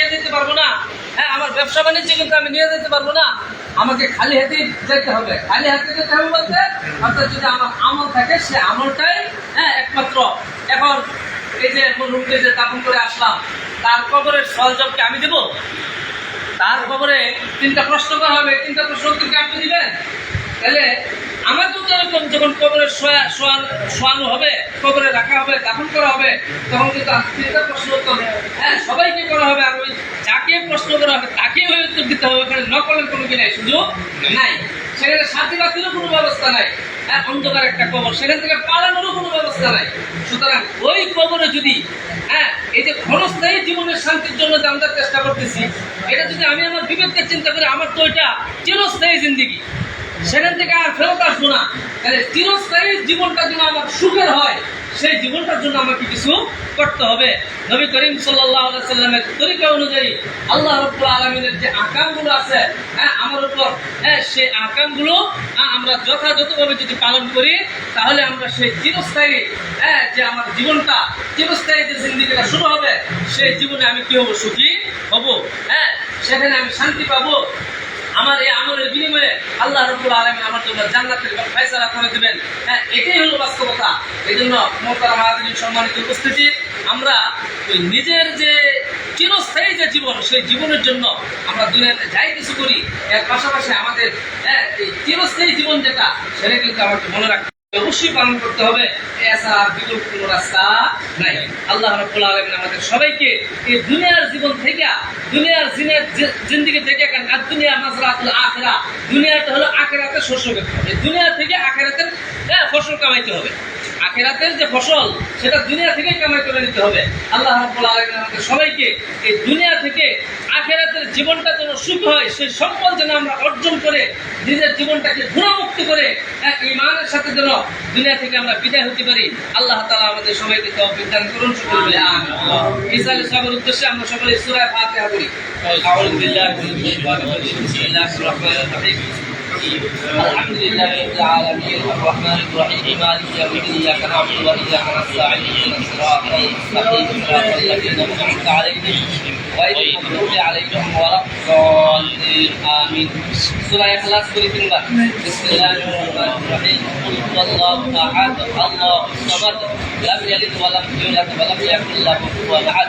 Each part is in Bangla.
নিয়ে যেতে পারব না। হ্যাঁ আমার ব্যবসা বাণিজ্য কিন্তু আমি নিয়ে যেতে পারব না। আমাকে খালি হাতে হবে। খালি হাতে হবে বলতে যদি আমার আমল থাকে, সে হ্যাঁ একমাত্র। এই যে যে করে আসলাম আমি দেবো? তার খবরে তিনটা প্রশ্ন করা হবে। তিনটা প্রশ্ন উত্তর কি আপনি দিবেন? তাহলে আমাকেও তো এরকম যখন কবরে শোয়া- শোয়ানো হবে, কবরে রাখা হবে, দাফন করা হবে, তখন কিন্তু তিনটা প্রশ্ন উত্তর হ্যাঁ সবাইকে করা হবে আর ওই যাকে প্রশ্ন করা হবে, তাকে ওই উত্তর দিতে হবে। ওখানে নকলের কোনো কি নাই সুযোগ নাই। সেখানে সাথী বাতিরও কোনো ব্যবস্থা নাই। হ্যাঁ অন্ধকার একটা কবর, সেখান থেকে পালানোরও কোনো ব্যবস্থা নাই। সুতরাং ওই কবরে যদি হ্যাঁ এই যে ক্ষণস্থায়ী জীবনের শান্তির জন্য যে আমরা চেষ্টা করতেছি, এটা যদি আমি আমার বিবেককে চিন্তা করি, আমার তো এটা চিরস্থায়ী জিন্দিগি। সেখান থেকে আর ফেরত আসব না। তাহলে চিরস্থায়ী জীবনটা যেন আমার সুখের হয় সেই জীবনটার জন্য আমাকে কিছু করতে হবে। নবী করিম সাল্লামের তরিকা অনুযায়ী আল্লাহ রব্বুল আলমিনের যে আকামগুলো আছে হ্যাঁ আমার উপর হ্যাঁ সেই আকামগুলো হ্যাঁ, আমরা যথাযথভাবে যদি পালন করি তাহলে আমরা সেই চিরস্থায়ী হ্যাঁ যে আমার জীবনটা চিরস্থায়ী যে জিন্দিগিটা শুরু হবে সেই জীবনে আমি কি হব সুখী হব? হ্যাঁ সেখানে আমি শান্তি পাবো। আমার এই আমলের বিনিময়ে আল্লাহ রব্বুল আলমী আমার জন্য জান্নাতের ফয়সালা করে দেবেন। হ্যাঁ এটাই হলো বাস্তবতা। এই জন্য মোহতারা সম্মানিত উপস্থিতি, আমরা ওই নিজের যে চিরস্থায়ী যে জীবন, সেই জীবনের জন্য আমরা দুনিয়াতে যাই কিছু করি, এর পাশাপাশি আমাদের হ্যাঁ এই চিরস্থায়ী জীবন যেটা, সেটা কিন্তু আমাকে মনে রাখতে। অবশ্যই পালন করতে হবে। এছাড়া বিকল্প কোনো রাস্তা নাই। আল্লাহ রাব্বুল আলামিন আমাদের সবাইকে এই দুনিয়ার জীবন থেকে দুনিয়ার জিনের জিন্দিগি থেকে এখন আর দুনিয়া মাজরাতুল আখরা। দুনিয়াটা হলো আখেরাতের শস্য ক্ষেত্র হবে। দুনিয়া থেকে আখেরাতের হ্যাঁ, ফসল কামাইতে হবে। আখেরাতের যে ফসল, সেটা দুনিয়া থেকে কামাই করে নিতে হবে। আল্লাহ আমাদের সবাইকে এই দুনিয়া থেকে আখেরাতের জীবনটা যেন সুখ হয়, সেই সম্পদ যেন আমরা অর্জন করে, নিজের জীবনটাকে গুণমুক্ত করে, এক ইমানের সাথে যেন দুনিয়া থেকে আমরা বিদায় হতে পারি। আল্লাহ তালা আমাদের সবাইকে তৌফিক দান করুন, সকলে সবার উদ্দেশ্যে আমরা সকলে সূরা ফাতিহা করি الحمد لله رب العالمين. الرحمن الرحيم. مالك يوم الدين إياك نعبد وإياك نستعين. اهدنا الصراط المستقيم. صراط الذين أنعمت عليهم غير المغضوب عليهم ولا الضالين. آمين. سورة إخلاص سوره تنبا بسم الله الرحمن الرحيم. قل هو الله أحد. الله الصمد. لم يلد ولم يولد ولم يكن له كفوا أحد.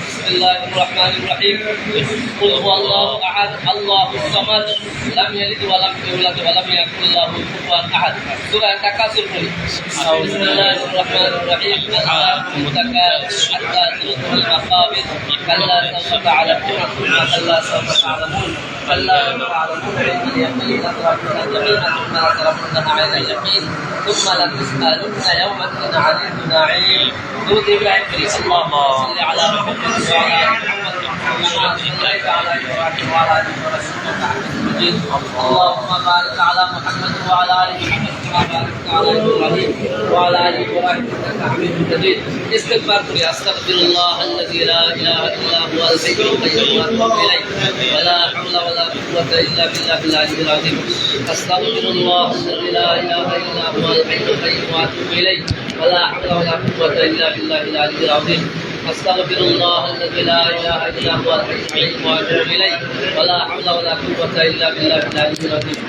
الله الرحمن الرحيم قل هو الله احد الله الصمد لم يلد ولم يولد ولم يكن له كفوا احد سوره التكاثر بسم الله الرحمن الرحيم الله التكاثر حتى زرتم المقابر كلا سوف تعلمون ثم كلا سوف تعلمون كلا تعلمون علم اليقين اليقين ثم لتسالن يومئذ عن النعيم دود إبراهيم اللهم صل على محمد اللهم بارك على محمد وعلى آل محمد كما باركت على إبراهيم وعلى آل إبراهيم إنك حميد مجيد. استغفار أستغفر الله الذي لا إله إلا هو الحي القيوم وأتوب اليه ولا حول ولا قوة إلا بالله العلي العظيم. أستغفر الله الذي لا إله إلا هو الحي القيوم وأتوب اليه ولا حول ولا قوة إلا بالله العلي العظيم. استغفر الله الذي لا اله الا هو الحي القيوم واتوب اليه ولا حول ولا قوه الا بالله العلي العظيم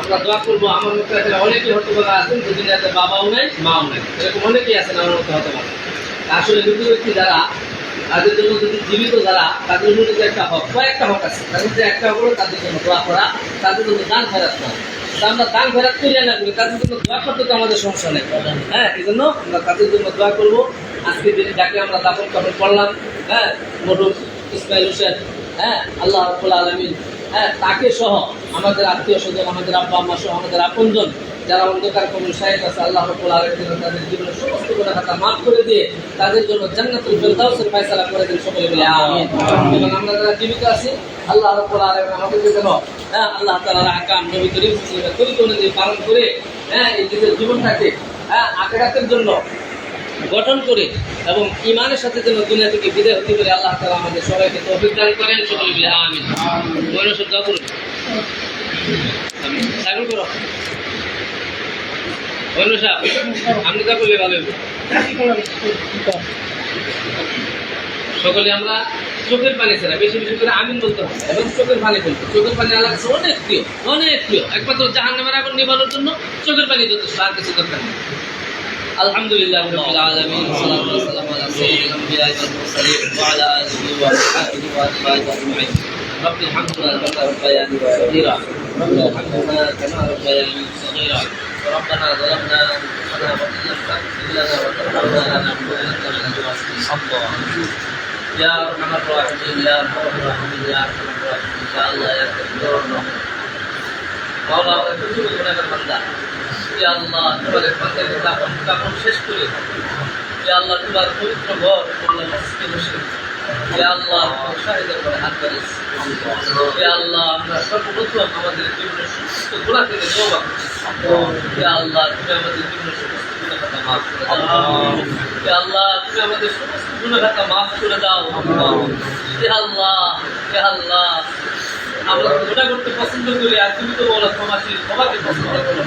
আমরা দোয়া করবো আমার মতো এখানে অনেকে হতে পারে আছেন যে দুনিয়াতে বাবাও নাই মাও নাই এরকম অনেকেই আছেন আমার মতো হতে পারে আসলে মৃত ব্যক্তি যারা তাদের জন্য যদি জীবিত যারা তাদের জন্য যে একটা হক কয়েকটা হক আছে তাদের যে একটা হক হলো তাদের জন্য দোয়া করা তাদের জন্য দান ফেরাত না তা আমরা দান ফেরাত করিয়া না করি তাদের জন্য দোয়া করতে তো আমাদের সমস্যা নেই। হ্যাঁ এই জন্য আমরা তাদের জন্য দোয়া করব। আজকে যিনি যাকে আমরা দাপন কাপড় করলাম হ্যাঁ মরুম ইসমাইল হোসেন হ্যাঁ আল্লাহ রব্বুল আলমিন হ্যাঁ তাকে সহ আমাদের আত্মীয় স্বজন, আমাদের আব্বা আম্মা সহ আমাদের আপনজন যারা অন্ধকার কবর সাহেব আছে, আল্লাহ রব্বুল আলমিন তাদের জীবনের সমস্ত খাতা মাফ করে দিয়ে তাদের জন্য জান্নাতুল ফেরদাউসের ফয়সালা করে দিন সকলে আমিন। এবং আমরা যারা জীবিত আছি, আল্লাহ রব্বুল আলমিন আমাদেরকে যেন হ্যাঁ আল্লাহ তাআলার আকাম নবী করিম সাল্লাল্লাহু আলাইহি অনুযায়ী পালন করে হ্যাঁ এই নিজের জীবনটাকে হ্যাঁ আখেরাতের জন্য গঠন করে এবং ইমানের সাথে যেন দুনিয়া থেকে বিদায় হতে পারে আল্লাহ তালা আমাদের সবাইকে তৌফিক দান করেন, সকলে মিলে, আমিন। সব করুন সাগর করো বন্ধু সাহেব আপনি যা করলে ভালো হইব। সকলে আমরা চোখের পানি ছাড়া বেশি বেশি করে আমিন বলতে হবে এবং চোখের পানি ফেলতে চোখের পানি আল্লাহ কাছে অনেক প্রিয় অনেক প্রিয় একমাত্র জাহান নামের আগুন নিবানোর জন্য চোখের পানি যথেষ্ট আর কিছু দরকার নেই আলহামদুলিল্লাহ রাব্বিল আলামিন সাল্লাল্লাহু আলাইহি ওয়া সাল্লাম সাইয়্যিদিল আমবিয়া ওয়াল মুরসালিন ওয়া আলা আলিহি ওয়া সাহবিহি ওয়া আতবা'ihi আজমাইন رب الحمد لله كما ربياني صغيرا رب ارحمهما كما ربياني صغيرا ربنا ظلمنا انفسنا وان لم تغفر لنا وترحمنا لنكونن من الخاسرين يا ارحم الراحمين يا ارحم الراحمين يا ارحم الراحمين يا الله يا كريم يا رب মাওলা আমরা প্রচুর গুণাগার বান্দা ইয়া আল্লাহ তোমাদের বান্দাকে দাফন কাফন শেষ করে ইয়া আল্লাহ তোমার পবিত্র ঘর তোমার মসজিদে বসে ইয়া আল্লাহ তোমার শাহিদের করে হাত বাড়িস ইয়া আল্লাহ আমরা সর্বপ্রথম আমাদের জীবনের সমস্ত গুণা থেকে তওবা করছি ইয়া আল্লাহ তুমি আমাদের জীবনের সমস্ত গুণা খাতা মাফ করে দাও। আল্লাহ। তুমি আমাদের সমস্ত গুণা মাফ করে দাও। আল্লাহ আল্লাহ আমরা ওটা করতে পছন্দ করি আর তুমি তো বলো ক্ষমাশীল ক্ষমাকে পছন্দ করো।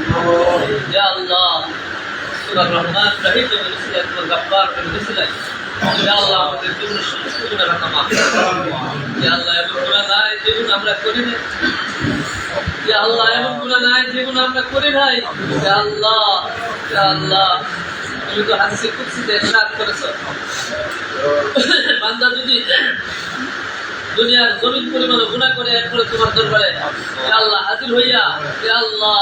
আল্লাহ সুরা রহমান রহিম গাব্বার বলেছিলে আল্লাহ আমাদের জীবনের সমস্ত গুণার মাফ আল্লাহ এমন গুণা নাই যেগুলো আমরা করি না দুনিয়ার জমিন পরিমাণ গুণা করে এরপরে তোমার দরবারে আল্লাহ হাজির হইয়া হে আল্লাহ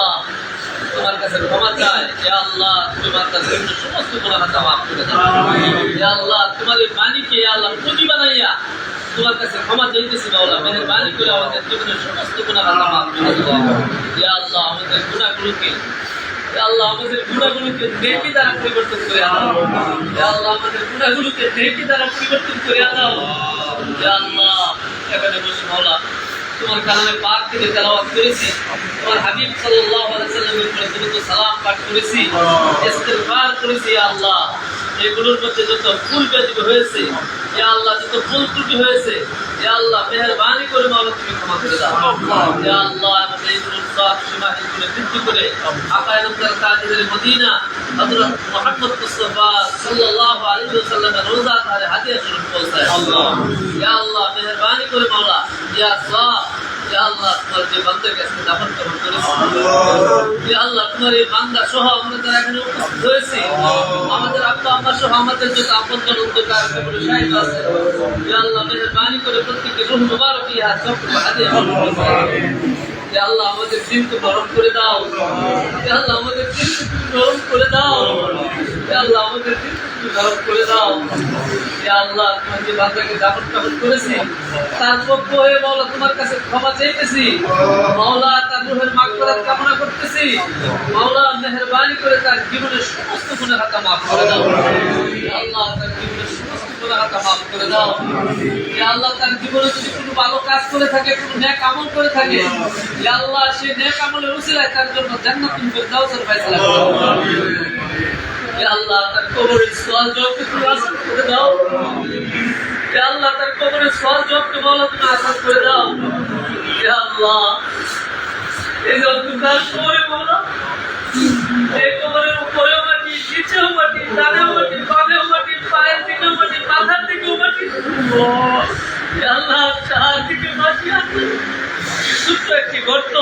তোমার কাছে ক্ষমা হে আল্লাহ তোমার কাছে সমস্ত গুণা হাতা মাফ করে আল্লাহ তোমার এই বাণীকে আল্লাহ প্রতি বানাইয়া তোমার কাছে ক্ষমা চাইতেছি মাওলা মেহেরবানি করে আমাদের জীবনের সমস্ত গুণা হাতা মাফ করে দাও। হে আল্লাহ আমাদের গুণাগুলোকে আল্লাহ আমাদের গুণাগুলোকে নেকি দ্বারা পরিবর্তন করে আনাও। আল্লাহ আমাদের গুণাগুলোকে নেকি দ্বারা পরিবর্তন করে আনাও। আল্লাহ এখানে বসে মাওলা তোমার কালামে পাক থেকে তেলাওয়াত করেছি। তোমার হাবিব সাল্লাল্লাহু আলাইহি সাল্লামের উপরে সালাম পাঠ করেছি। ইস্তিগফার করেছি আল্লাহ। এগুলোর মধ্যে যত ভুল ব্যাধি হয়েছে ইয়া আল্লাহ যত ভুল ত্রুটি হয়েছে ইয়া আল্লাহ মেহেরবানি করে মাওলা তুমি ক্ষমা করে দাও। ইয়া আল্লাহ আমাদের এইগুলোর সব সীমাহীন করে বৃদ্ধি করে আকায় নবুর তাজের মদিনা হযরত মুহাম্মদ মুস্তাফা সাল্লাল্লাহু আলাইহি ওয়াসাল্লামের রোজা তারে হাদিয়া স্বরূপ পৌঁছায়। আল্লাহ। ইয়া আল্লাহ মেহেরবানি করে মাওলা ইয়া আল্লাহ আল্লাহ তোমার এই বান্দা সহ আমরা যারা এখানে উপস্থিত আমাদের আব্বা আম্মা আছে আল্লাহ মেহেরবানি করে প্রত্যেককে রুহ আল্লাহ আমাদের দিনকে নরম তোমার দাফন কাফন করেছি, তার হয়ে মাওলা তোমার কাছে ক্ষমা চাইতেছি। মাওলা তার রুহের মাগফিরাত কামনা করতেছি। মাওলা মেহেরবানি করে তার জীবনের সমস্ত গুনাহ খাতা মাফ করে দাও। আল্লাহ তার জীবনের সমস্ত গুনাহ করে দাও। ইয়া আল্লাহ তার তার জন্য তার তুমি করে তার কবরের সওয়াল জবাব তুমি তুমি আসান করে দাও। আল্লাহ, এই যে অন্ধকার কবরে মাওলা আল্লাহ চারদিকে মাটি আছে ছোট্ট একটি গর্ত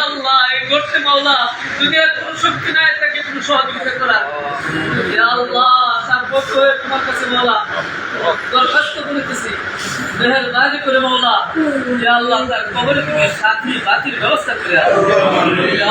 আল্লাহ এই গর্তে মাওলা দুনিয়ার কোনো শক্তি নাই তাকে কোনো সহযোগিতা করার আল্লাহ পক্ষ হয়ে তোমার কাছে মাওলা দরখাস্ত করিতেছি মেহেরবানি করে মাওলা আল্লাহ, তার কবরে তুমি সাথী বাতির ব্যবস্থা করে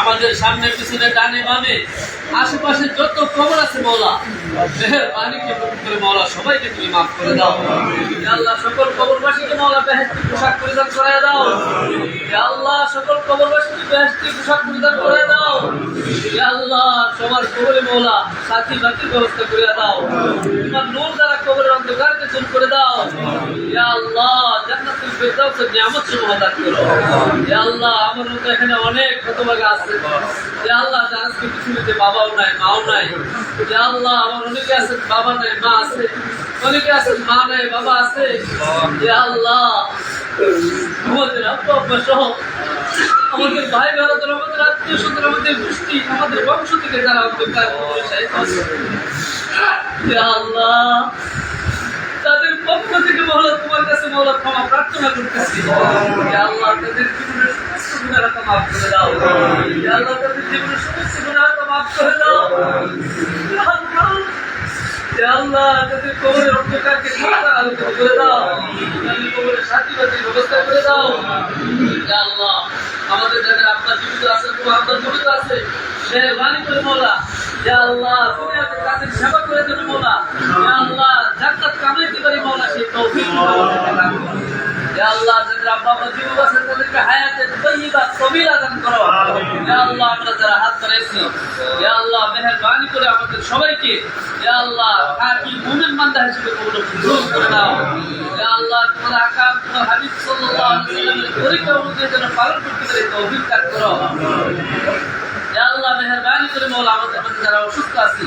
আমাদের সামনে পিছনে ডানে বামে, আশেপাশে যত কবর আছে মৌলা, মেহরবানিকে করে মৌলা, সবাইকে তুমি মাফ করে দাও। আল্লাহ, সকল কবরবাসীকে মৌলা বেহেশতি পোশাক পরিধান করে দাও। আল্লাহ, সকল কবরবাসীকে বেহেশতি পোশাক পরিধান করে দাও। আল্লাহ, সবার কবরে মৌলা সাথী বাতির ব্যবস্থা করে দাও। তোমার নূর দ্বারা কবরের অন্ধকারকে দূর করে দাও। ইয়া আল্লাহ, জান্নাতুল ফিরদাউসের নিয়ামত সমূহ দান করো। আল্লাহ, আমার মতো এখানে অনেক হতভাগা আছে। আল্লাহ আজকে পৃথিবীতে বাবাও নাই, মাও নাই। আল্লাহ আমার অনেকে আছে, বাবা নাই, মা আছে। অনেকে আছে, মা নাই, বাবা আছে। আল্লাহ, আমাদের আব্বা আব্বা সহ আমাদের ভাই ভারতের আমাদের আত্মীয় স্বজন আমাদের গোষ্ঠী, আমাদের বংশ থেকে যারা ইয়া আল্লাহ, তাদের পক্ষ থেকে মহলা তোমার কাছে মহলা ক্ষমা প্রার্থনা করতেছি। আল্লাহ তাদের জীবনের মাফ করে দাও। ইয়া তাদের তাদের তাদের আমাদের যাদের আপনার জীবিত আছে তোমার আপনার জীবিত আছে মেহরবানি করে মোলা। ইয়া তুমি আমাদের কাজের সেবা করে দেবে মোলা। ইয়া আল্লাহ, জান্নাত কামাইতে পারি মোলা, সেই তৌফিক। ইয়া আল্লাহ যাদের আব্বা আম্মা জীবিত তাদেরকে হায়াতে তৈয়বা কবিরা দান করো। ইয়া আল্লাহ আমরা যারা হাত বাড়াইছি ইয়া আল্লাহ মেহরবানি করে আমাদের সবাইকে ইয়া আল্লাহ খাঁটি মুমিন বান্দা হিসেবে কবুল মঞ্জুর করে দাও ইয়া আল্লাহ তোমার আকাম তোমার হাবিব সাল্লাল্লাহু আলাইহি ওয়াসাল্লামের তরিকা অনুযায়ী যেন পালন করতে পারি তৌফিক দান করো। ইয়া আল্লাহ মেহরবানি করে মৌলা আমাদের যারা অসুস্থ আছি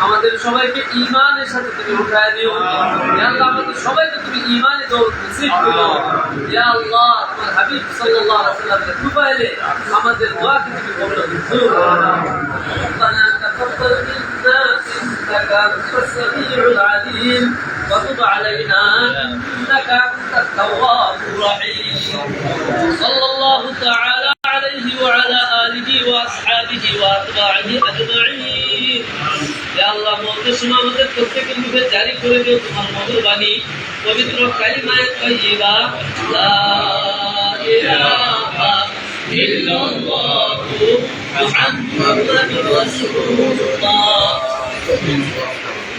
আমাদের সবাইকে ঈমানের সাথে তুমি উঠাই দিও। আমাদের সবাইকে তুমি কৃপা আমাদের দোয়াকে তুমি ربنا تقبل منا انك انت السميع العليم وتب علينا انك انت التواب الرحيم صلى الله تعالى عليه وعلى اله واصحابه واتباعه اجمعين يا الله মৌতের সময় আমাদের প্রত্যেকের মুখে জারি করে দিও তোমার মধুর বাণী পবিত্র কালিমায় তৈবা লা ইলাহা ইল্লাল্লাহু মুহাম্মাদুর রাসূলুল্লাহ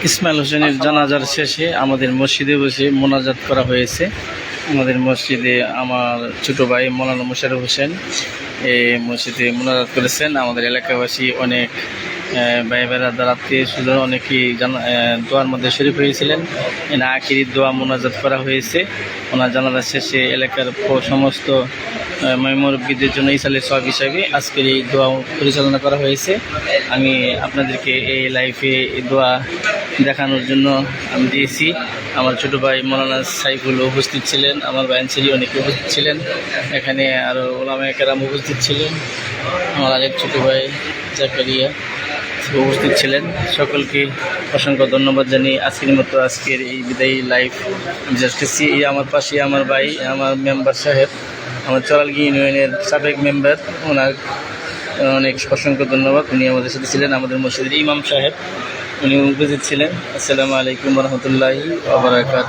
ইসমাইল হোসেনের জানাজার শেষে আমাদের মসজিদে বসে মোনাজাত করা হয়েছে। আমাদের মসজিদে আমার ছোট ভাই মৌলানা মুশারফ হোসেন এই মসজিদে মোনাজাত করেছেন। আমাদের এলাকাবাসী অনেক ভাই বেড়াদার আত্মীয় স্বজন অনেকেই দোয়ার মধ্যে শরীফ হয়েছিলেন আখিরি দোয়া মোনাজাত করা হয়েছে। ওনার জানাজার শেষে এলাকার সমস্ত মেমরবিদের জন্য ইসালে সব হিসাবে আজকের এই দোয়া পরিচালনা করা হয়েছে। আমি আপনাদেরকে এই লাইফে দোয়া দেখানোর জন্য আমি দিয়েছি। আমার ছোট ভাই মৌলানা সাইফুল উপস্থিত ছিলেন, আমার ভাই ছেলে অনেকে উপস্থিত ছিলেন, এখানে আরও ওলামা উপস্থিত ছিলেন, আমার আরেক ছোট ভাই জাকারিয়া উপস্থিত ছিলেন। সকলকে অসংখ্য ধন্যবাদ জানিয়ে আজকের মতো আজকের এই বিদায়ী লাইভ জাস্টিসি আমার পাশে আমার ভাই, আমার মেম্বার সাহেব আমার চরালগি ইউনিয়নের সাবেক মেম্বার, ওনার অনেক অসংখ্য ধন্যবাদ। উনি আমাদের সাথে ছিলেন, আমাদের মসজিদের ইমাম সাহেব। উনি উপস্থিত ছিলেন। আসসালামু আলাইকুম রহমতুল্লাহি আবরাকাত